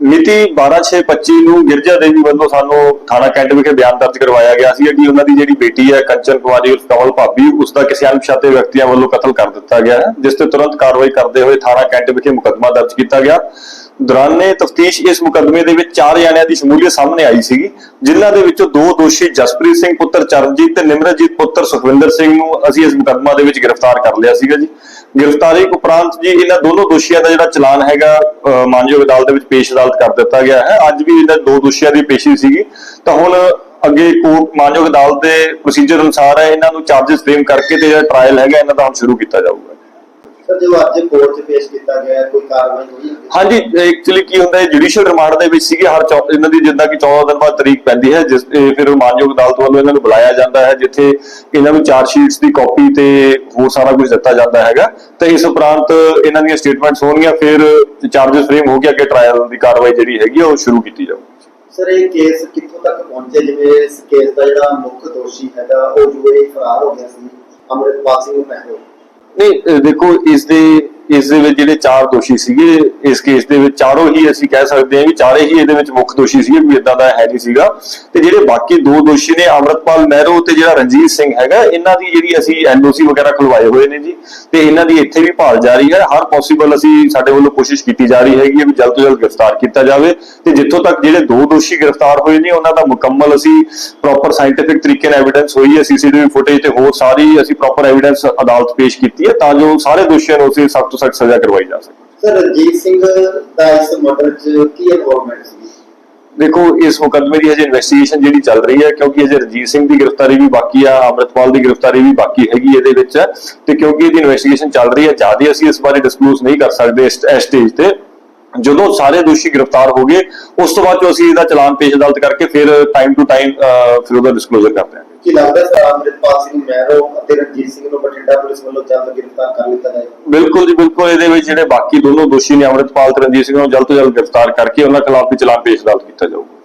ਮਿਤੀ 12/6/25 ਨੂੰ ਗਿਰਜਾ ਦੇਵੀ ਵੱਲੋਂ ਸਾਨੂੰ ਥਾਣਾ ਕੈਂਟ ਵਿਖੇ ਬਿਆਨ ਦਰਜ ਕਰਵਾਇਆ ਗਿਆ ਸੀ। ਕਿ ਉਹਨਾਂ ਦੀ ਜਿਹੜੀ ਬੇਟੀ ਹੈ, ਕੰਚਨ ਕੁਮਾਰੀ ਉਰਫ ਕਮਲ ਭਾਬੀ, ਉਸ ਦਾ ਕਿਸੇ ਅਣਪਛਾਤੇ ਵਿਅਕਤੀਆਂ ਵੱਲੋਂ ਕਤਲ ਕਰ ਦਿੱਤਾ ਗਿਆ ਹੈ, ਜਿਸ ਤੇ ਤੁਰੰਤ ਕਾਰਵਾਈ ਕਰਦੇ ਹੋਏ ਥਾਣਾ ਕੈਂਟ ਵਿਖੇ ਮੁਕੱਦਮਾ ਦਰਜ ਕੀਤਾ ਗਿਆ। ਦੌਰਾਨੇ ਤਫਤੀਸ਼ ਇਸ ਮੁਕੱਦਮੇ ਦੇ ਵਿੱਚ ਚਾਰ ਜਣਿਆਂ ਦੀ ਸ਼ਮੂਲੀਅਤ ਸਾਹਮਣੇ ਆਈ ਸੀਗੀ, ਜਿਨ੍ਹਾਂ ਦੇ ਵਿੱਚੋਂ ਦੋ ਦੋਸ਼ੀ ਜਸਪ੍ਰੀਤ ਸਿੰਘ ਪੁੱਤਰ ਚਰਨਜੀਤ ਤੇ ਨਿਮਰਜੀਤ ਪੁੱਤਰ ਸੁਖਵਿੰਦਰ ਸਿੰਘ ਨੂੰ ਅਸੀਂ ਇਸ ਮੁਕੱਦਮਾ ਦੇ ਵਿੱਚ ਗ੍ਰਿਫਤਾਰ ਕਰ ਲਿਆ ਸੀਗਾ ਜੀ। ਗ੍ਰਿਫਤਾਰੀ ਉਪਰੰਤ ਜੀ ਇਹਨਾਂ ਦੋਨੋਂ ਦੋਸ਼ੀਆਂ ਦਾ ਜਿਹੜਾ ਚਲਾਨ ਹੈਗਾ ਮਾਨਯੋਗ ਅਦਾਲਤ ਦੇ ਵਿੱਚ ਪੇਸ਼ ਅਦਾਲਤ ਕਰ ਦਿੱਤਾ ਗਿਆ ਹੈ। ਅੱਜ ਵੀ ਇਹਨਾਂ ਦੋ ਦੋਸ਼ੀਆਂ ਦੀ ਪੇਸ਼ੀ ਸੀਗੀ। ਤਾਂ ਹੁਣ ਅੱਗੇ ਕੋਰਟ, ਮਾਨਯੋਗ ਅਦਾਲਤ ਦੇ ਪ੍ਰੋਸੀਜਰ ਅਨੁਸਾਰ ਹੈ, ਇਹਨਾਂ ਨੂੰ ਚਾਰजेस ਫਰੇਮ ਕਰਕੇ ਤੇ ਜਿਹੜਾ ਟ੍ਰਾਇਲ ਹੈਗਾ, ਇਹਨਾਂ ਦਾ ਹੁਣ ਸ਼ੁਰੂ ਕੀਤਾ ਜਾਊਗਾ। ਸਰ ਜੋ ਅੱਜ ਕੋਰਟ 'ਚ ਪੇਸ਼ ਕੀਤਾ ਗਿਆ ਕੋਈ ਕਾਰਵਾਈ ਹੋਈ? ਹਾਂਜੀ ਐਕਚੁਅਲੀ ਕੀ ਹੁੰਦਾ ਹੈ ਜੁਡੀਸ਼ੀਅਲ ਰਿਮਾਂਡ ਦੇ ਵਿੱਚ ਸੀਗੇ ਹਰ ਇਹਨਾਂ ਦੀ ਜਿੱਦਾਂ ਕਿ 14 ਦਿਨ ਬਾਅਦ ਤਰੀਕ ਪੈਂਦੀ ਹੈ ਜਿਸ ਫਿਰ ਮਾਨਯੋਗ ਅਦਾਲਤ ਵੱਲੋਂ ਇਹਨਾਂ ਨੂੰ ਬੁਲਾਇਆ ਜਾਂਦਾ ਹੈ ਜਿੱਥੇ ਇਹਨਾਂ ਨੂੰ ਚਾਰ ਸ਼ੀਟਸ ਦੀ ਕਾਪੀ ਤੇ ਹੋਰ ਸਾਰਾ ਕੁਝ ਦਿੱਤਾ ਜਾਂਦਾ ਹੈਗਾ। ਤੇ ਇਸ ਉਪਰੰਤ ਇਹਨਾਂ ਦੀਆਂ ਸਟੇਟਮੈਂਟਸ ਹੋਣਗੀਆਂ ਫਿਰ ਚਾਰजेस ਫਰੇਮ ਹੋ ਕੇ ਅੱਗੇ ਟ੍ਰਾਇਲ ਦੀ ਕਾਰਵਾਈ ਜਿਹੜੀ ਹੈਗੀ ਉਹ ਸ਼ੁਰੂ ਕੀਤੀ ਜਾਊਗੀ। ਸਰ ਇਹ ਕੇਸ ਕਿੱਥੋਂ ਤੱਕ ਪਹੁੰਚੇ? ਜਿਵੇਂ ਇਸ ਕੇਸ ਦਾ ਜਿਹੜਾ ਮੁੱਖ ਦੋਸ਼ੀ ਹੈਗਾ ਉਹ ਜੋ ਇਹ ਫਰਾਰ ਹੋ ਗਿਆ ਸੀ ਅੰਮ੍ਰਿਤਪਾਲ ਸਿੰਘ ਮਹਿਰੋ ਨਹੀਂ ਦੇਖੋ ਇਸ ਦੇ ਇਸ ਦੇ ਵਿੱਚ ਜਿਹੜੇ ਚਾਰ ਦੋਸ਼ੀ ਸੀਗੇ, ਇਸ ਕੇਸ ਦੇ ਵਿੱਚ ਚਾਰੋਂ ਹੀ ਅਸੀਂ ਕਹਿ ਸਕਦੇ ਹਾਂ ਵੀ ਚਾਰੇ ਹੀ ਇਹਦੇ ਵਿੱਚ ਮੁੱਖ ਦੋਸ਼ੀ ਸੀਗੇ, ਵੀ ਇਦਾਂ ਦਾ ਹੈ ਨਹੀਂ ਸੀਗਾ। ਤੇ ਜਿਹੜੇ ਬਾਕੀ ਦੋ ਦੋਸ਼ੀ ਨੇ, ਅਮਰਤਪਾਲ ਮਹਿਰੋ ਤੇ ਜਿਹੜਾ ਰਣਜੀਤ ਸਿੰਘ ਹੈਗਾ, ਇਹਨਾਂ ਦੀ ਜਿਹੜੀ ਅਸੀਂ ਐਨਓਸੀ ਵਗੈਰਾ ਖੁਲਵਾਏ ਹੋਏ ਨੇ ਜੀ, ਤੇ ਇਹਨਾਂ ਦੀ ਇੱਥੇ ਵੀ ਭਾਲ ਜਾਰੀ ਹੈ। ਹਰ ਪੋਸੀਬਲ ਅਸੀਂ ਸਾਡੇ ਵੱਲੋਂ ਕੋਸ਼ਿਸ਼ ਕੀਤੀ ਜਾ ਰਹੀ ਹੈਗੀ ਹੈ ਵੀ ਜਲਦ ਤੋਂ ਜਲਦ ਗ੍ਰਿਫਤਾਰ ਕੀਤਾ ਜਾਵੇ। ਤੇ ਜਿੱਥੋਂ ਤੱਕ ਜਿਹੜੇ ਦੋ ਦੋਸ਼ੀ ਗ੍ਰਿਫਤਾਰ ਹੋਏ ਨੇ, ਉਹਨਾਂ ਦਾ ਮੁਕੰਮਲ ਅਸੀਂ ਪ੍ਰੋਪਰ ਸਾਇੰਟੀਫਿਕ ਤਰੀਕੇ ਨਾਲ ਐਵੀਡੈਂਸ ਹੋਈ ਹੈ ਸੀਸੀਟੀਵੀ ਫੁਟੇਜ ਤੇ ਹੋਰ ਸਾਰੀ ਅਸੀਂ ਪ੍ਰੋਪਰ ਐਵੀਡੈਂਸ ਅਦਾਲਤ ਪੇਸ਼ ਕੀਤੀ ਹੈ, ਤਾਂ ਜੋ ਸਾਰੇ ਦੋਸ਼ੀਆਂ ਨੂੰ ਅਸੀਂ ਸਖਤ ਤੋਂ ਸਖਤ ਸਜ਼ਾ ਕਰਵਾਈ ਜਾ ਸਕੇ ਸਰ ਰਣਜੀਤ ਸਿੰਘ ਦਾ ਇਸ ਮਰਡਰ 'ਚ ਕੀ ਇਨਵੋਲਵਮੈਂਟ ਸੀ ਦੇਖੋ ਇਸ ਮੁਕੱਦਮੇ ਦੀ ਹਜੇ ਇਨਵੈਸਟੀਗੇਸ਼ਨ ਜਿਹੜੀ ਚੱਲ ਰਹੀ ਹੈ ਕਿਉਂਕਿ ਹਜੇ ਰਜੀਤ ਸਿੰਘ ਦੀ ਗ੍ਰਿਫਤਾਰੀ ਵੀ ਬਾਕੀ ਆ ਅਮਰਤਪਾਲ ਦੀ ਗ੍ਰਿਫਤਾਰੀ ਵੀ ਬਾਕੀ ਹੈਗੀ ਇਹਦੇ ਵਿੱਚ ਤੇ ਕਿਉਂਕਿ ਇਹਦੀ ਇਨਵੈਸਟੀਗੇਸ਼ਨ ਚੱਲ ਰਹੀ ਹੈ ਜ਼ਿਆਦਾ ਅਸੀਂ ਇਸ ਬਾਰੇ ਡਿਸਕਲੋਜ਼ ਨਹੀਂ ਕਰ ਸਕਦੇ ਇਸ ਸਟੇਜ ਤੇ। ਜਦੋਂ ਸਾਰੇ ਦੋਸ਼ੀ ਗ੍ਰਿਫਤਾਰ ਹੋ ਗਏ ਉਸ ਤੋਂ ਬਾਅਦ 'ਚੋਂ ਅਸੀਂ ਇਹਦਾ ਚਲਾਨ ਪੇਸ਼ ਅਦਾਲਤ ਕਰਕੇ ਫਿਰ ਟਾਈਮ ਟੂ ਟਾਈਮ ਫਿਰ ਉਹਦਾ ਡਿਸਕਲੋਜ਼ਰ ਕਰਦੇ ਹਾਂ। ਕੀ ਲੱਗਦਾ ਸਰ, ਅੰਮ੍ਰਿਤਪਾਲ ਸਿੰਘ ਮਹਿਰੋ ਅਤੇ ਰਣਜੀਤ ਸਿੰਘ ਨੂੰ ਬਠਿੰਡਾ ਪੁਲਿਸ ਵੱਲੋਂ ਜਲਦ ਗ੍ਰਿਫਤਾਰ ਕਰ ਲਿੱਤਾ ਜਾਏਗਾ? ਬਿਲਕੁਲ ਜੀ, ਬਿਲਕੁਲ। ਇਹਦੇ ਵਿੱਚ ਜਿਹੜੇ ਬਾਕੀ ਦੋਨੋਂ ਦੋਸ਼ੀ ਨੇ, ਅੰਮ੍ਰਿਤਪਾਲ ਤੇ ਰਣਜੀਤ ਸਿੰਘ ਨੂੰ ਜਲਦ ਤੋਂ ਜਲਦ ਗ੍ਰਿਫਤਾਰ ਕਰਕੇ ਉਹਨਾਂ ਖਿਲਾਫ ਵੀ ਚਲਾਨ ਪੇਸ਼ ਅਦਾਲਤ ਕੀਤਾ ਜਾਊਗਾ।